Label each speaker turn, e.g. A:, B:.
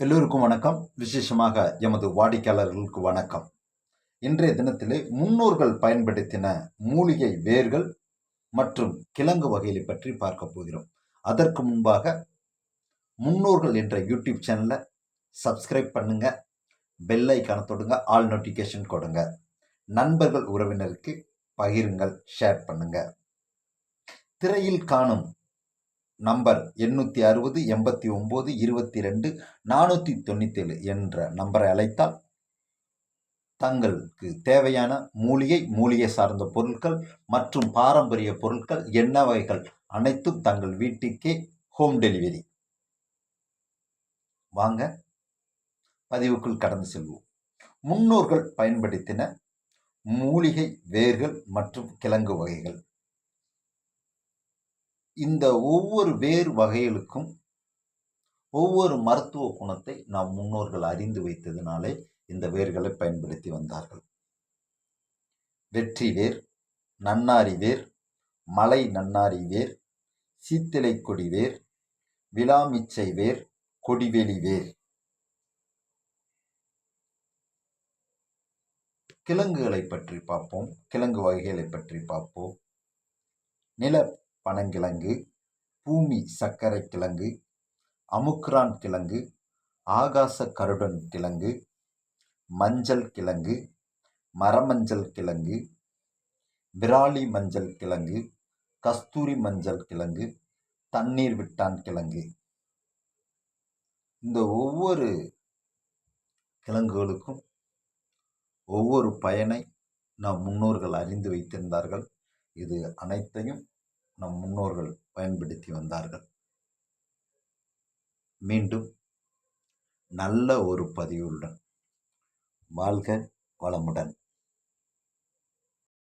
A: எல்லோருக்கும் வணக்கம். விசேஷமாக எமது வாடிக்கையாளர்களுக்கு வணக்கம். இன்றைய தினத்திலே முன்னோர்கள் பயன்படுத்தின மூலிகை வேர்கள் மற்றும் கிழங்கு வகைகளை பற்றி பார்க்க போகிறோம். அதற்கு முன்பாக முன்னோர்கள் என்ற யூடியூப் சேனலை சப்ஸ்கிரைப் பண்ணுங்க. பெல் ஐக்கான தொடுங்க. ஆல் நோட்டிஃபிகேஷன் கொடுங்க. நண்பர்கள் உறவினருக்கு பகிருங்கள் ஷேர் பண்ணுங்க. திரையில் காணும் நம்பர் எண்ணூற்றி அறுபது எண்பத்தி ஒம்பது இருபத்தி ரெண்டு நானூற்றி தொண்ணூற்றேழு என்ற நம்பரை அழைத்தால் தங்களுக்கு தேவையான மூலிகை மூலிகை சார்ந்த பொருட்கள் மற்றும் பாரம்பரிய பொருட்கள் என்ன வகைகள் அனைத்தும் தங்கள் வீட்டுக்கே ஹோம் டெலிவரி வாங்க பதிவுக்குள் கடந்து செல்வோம். முன்னோர்கள் பயன்படுத்தின மூலிகை வேர்கள் மற்றும் கிழங்கு வகைகள். இந்த ஒவ்வொரு வேறு வகைகளுக்கும் ஒவ்வொரு மருத்துவ குணத்தை நாம் முன்னோர்கள் அறிந்து வைத்ததினாலே இந்த வேர்களை பயன்படுத்தி வந்தார்கள். வெற்றி வேர் நன்னாரி வேர் மலை நன்னாரி வேர் சீத்திலை கொடி வேர் விளாமிச்சை வேர் கொடிவெளி வேர். கிழங்குகளை பற்றி பார்ப்போம் கிழங்கு வகைகளை பற்றி பார்ப்போம். நில பனங்கிழங்கு பூமி சர்க்கரை கிழங்கு அமுக்ரான் கிழங்கு ஆகாச கருடன் கிழங்கு மஞ்சள் கிழங்கு மரமஞ்சள் கிழங்கு விராலி மஞ்சள் கிழங்கு கஸ்தூரி மஞ்சள் கிழங்கு தண்ணீர் விட்டான் கிழங்கு. இந்த ஒவ்வொரு கிழங்குகளுக்கும் ஒவ்வொரு பயனை நம் முன்னோர்கள் அறிந்து வைத்திருந்தார்கள். இது அனைத்தையும் நம் முன்னோர்கள் பயன்படுத்தி வந்தார்கள். மீண்டும் நல்ல ஒரு பதிவுடன் வாழ்க வளமுடன்.